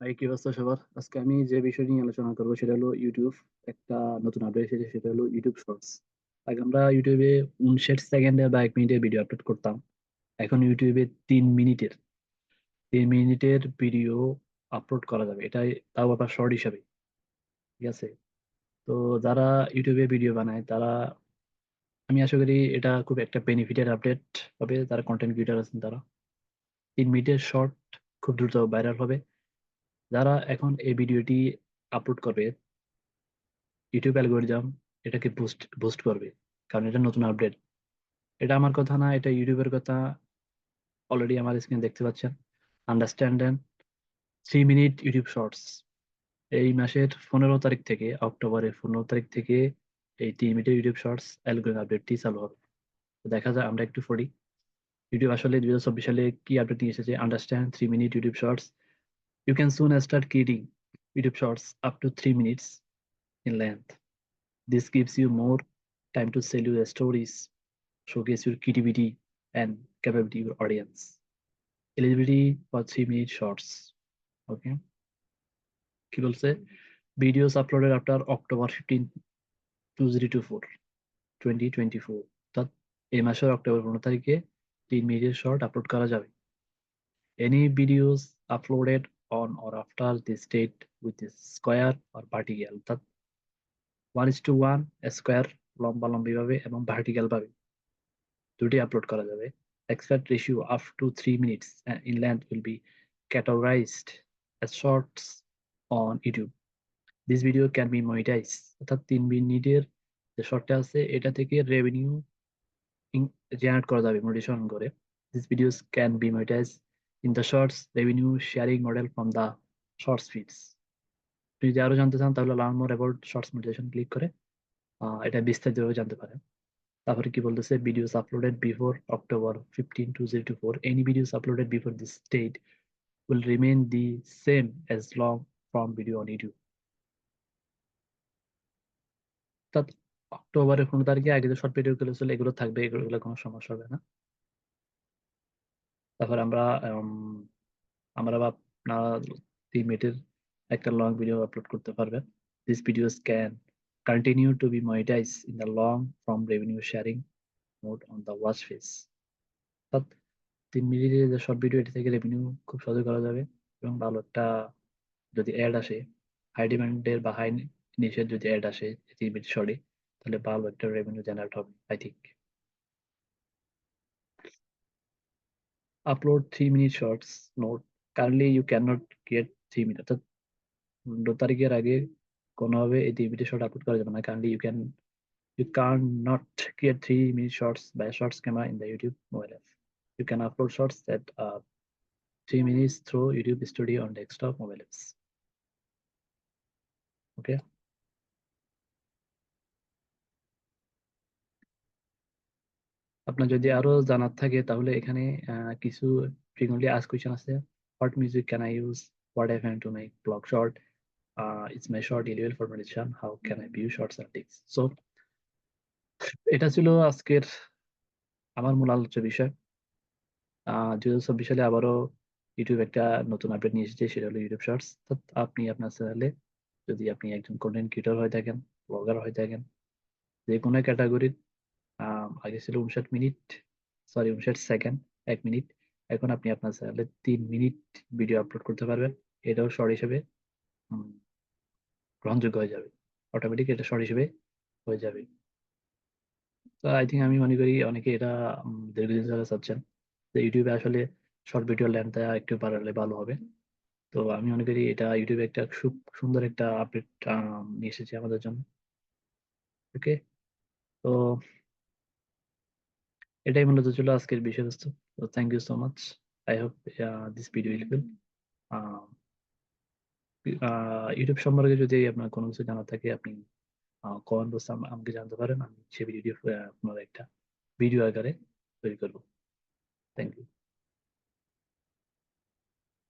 ভাই কি অবস্থা সবার? আজকে আমি যে বিষয় নিয়ে আলোচনা করব সেটা হলো ইউটিউব একটা নতুন আপডেট এসেছে, সেটা হলো ইউটিউব শর্টস আগে আমরা ইউটিউবে উনষাট সেকেন্ডে বা এক মিনিটের ভিডিও আপলোড করতাম। এখন ইউটিউবে তিন মিনিটের তিন মিনিটের ভিডিও আপলোড করা যাবে। এটাই তাও আবার শর্ট হিসাবে। ঠিক আছে? তো যারা ইউটিউবে ভিডিও বানায়, তারা আমি আশা করি এটা খুব একটা বেনিফিটের আপডেট হবে। যারা কন্টেন্ট ক্রিয়েটার আছেন তারা। তিন মিনিটের শর্ট খুব দ্রুত ভাইরাল হবে। যারা এখন এই ভিডিওটি আপলোড করবে ইউটিউব অ্যালগোরিদম এটাকে বুস্ট বুস্ট করবে, কারণ এটা নতুন আপডেট এটা আমার কথা না, এটা ইউটিউবের কথা। অলরেডি আমার স্ক্রিনে দেখতে পাচ্ছেন। Understand three minute YouTube shorts এই মাসের পনেরো তারিখ থেকে, অক্টোবরের পনেরো তারিখ থেকে এই তিন মিনিটের ইউটিউব শর্টস অ্যালগোরিদম আপডেটটি চালু হবে। দেখা যায় আমরা একটু পড়ি। ইউটিউব আসলে দু হাজার চব্বিশ সালে কি আপডেট নিয়ে এসেছে? Understand three minute YouTube shorts You can soon start creating YouTube shorts up to three minutes in length. This gives you more time to sell your stories, showcase your creativity and capability your audience. Eligibility for three minute shorts. Okay. কি বলছে videos uploaded after October fifteen two zero two four twenty twenty four অর্থাৎ এই মাসের October পনেরো তারিখে তিন মিনিটের on or after this date with a square or vertical অর্থাৎ one is to one square লম্বা লম্বি ভাবে এবং ভার্টিক্যাল ভাবে দুটি আপলোড করা যাবে expect ratio up to three minutes and in length will be categorized as shorts on YouTube. This video can be monetized অর্থাৎ তিন মিনিটের যে শর্টটা আছে এটা থেকে রেভিনিউ জেনারেট করা যাবে মোটিভেশন করে this videos can be monetized in the shorts, revenue sharing model from the shorts feeds. যদি আরও জানতে চান, তাহলে learn more about shorts motivation click করে এটা বিস্তারিতভাবে জানতে পারেন। তারপরে কি বলতেছে videos uploaded before October fifteen two zero two four any videos uploaded before this date will remain the same as long form video on YouTube. অক্টোবরের পনেরো তারিখে আগে যে শর্ট ভিডিও গুলো ছিল এগুলো থাকবে, এগুলো কোনো সমস্যা হবে না। তারপর আমরা আমরা বা আপনারা তিন মিনিটের একটা লং ভিডিও আপলোড করতে পারবেন this videos can continue to be monetize in the long form revenue sharing mode on the watch face অর্থাৎ তিন মিনিটের যে শর্ট ভিডিও এটি থেকে রেভিনিউ খুব সহজে করা যাবে এবং ভালো একটা যদি অ্যাড আসে হাই ডিমান্ডের বা হাই নিচের যদি অ্যাড আসে, তিন মিনিট শর্টে তাহলে ভালো একটা রেভিনিউ জেনারেট হবে I think upload three minute shorts note currently you cannot get three minute অর্থাৎ পনেরো তারিখের আগে কোনোভাবে এই তিন মিনিট শর্ট আপলোড করা যাবে না কারণলি you can you can not create three minute shorts by shorts camera in the YouTube mobile app. You can upload shorts that are three minutes through YouTube Studio on desktop mobile apps. Okay. আপনার যদি আরও জানার থাকে তাহলে এখানে কিছু frequently asked question আছে। What music can I use? What I find to make? Blog short uh, my short illegal for meditation how can I view shorts and tips এটা ছিল আজকের আমার মূল আলোচ্য বিষয়। দুই হাজার চব্বিশ সালে আবারও ইউটিউব একটা নতুন আপডেট নিয়ে এসেছে সেটা হলো ইউটিউব শর্টস আপনি আপনার চ্যানেলে যদি আপনি একজন কন্টেন্ট ক্রিয়েটর হয়ে থাকেন ব্লগার হয়ে থাকেন যে কোনো ক্যাটাগরির আগে ছিল উনষাট মিনিট সরি উনষাট সেকেন্ড এক মিনিট এখন আপনি আপনার চ্যানেলে তিন মিনিট ভিডিও আপলোড করতে পারবেন। এটাও শর্ট হিসেবে গ্রহণযোগ্য হয়ে যাবে। অটোমেটিক এটা শর্ট হিসেবে হয়ে যাবে। তো আই থিঙ্ক আমি মনে করি অনেকে এটা দীর্ঘদিন ধরে চাচ্ছেন, যে ইউটিউবে আসলে শর্ট ভিডিও লেন্থটা একটু বাড়ালে ভালো হবে। তো আমি মনে করি এটা ইউটিউবে একটা খুব সুন্দর একটা আপডেট নিয়ে এসেছে আমাদের জন্য। ওকে তো এটাই মূলত ছিল আজকের বিষয়বস্তু। তো thank you so much I hope this video helpful YouTube সম্পর্কে যদি আপনার কোনো কিছু জানা থাকে, আপনি কমেন্ট বক্সে আমাকে জানতে পারেন। আমি সে ভিডিও আপনার একটা ভিডিও আকারে তৈরি করব। Thank you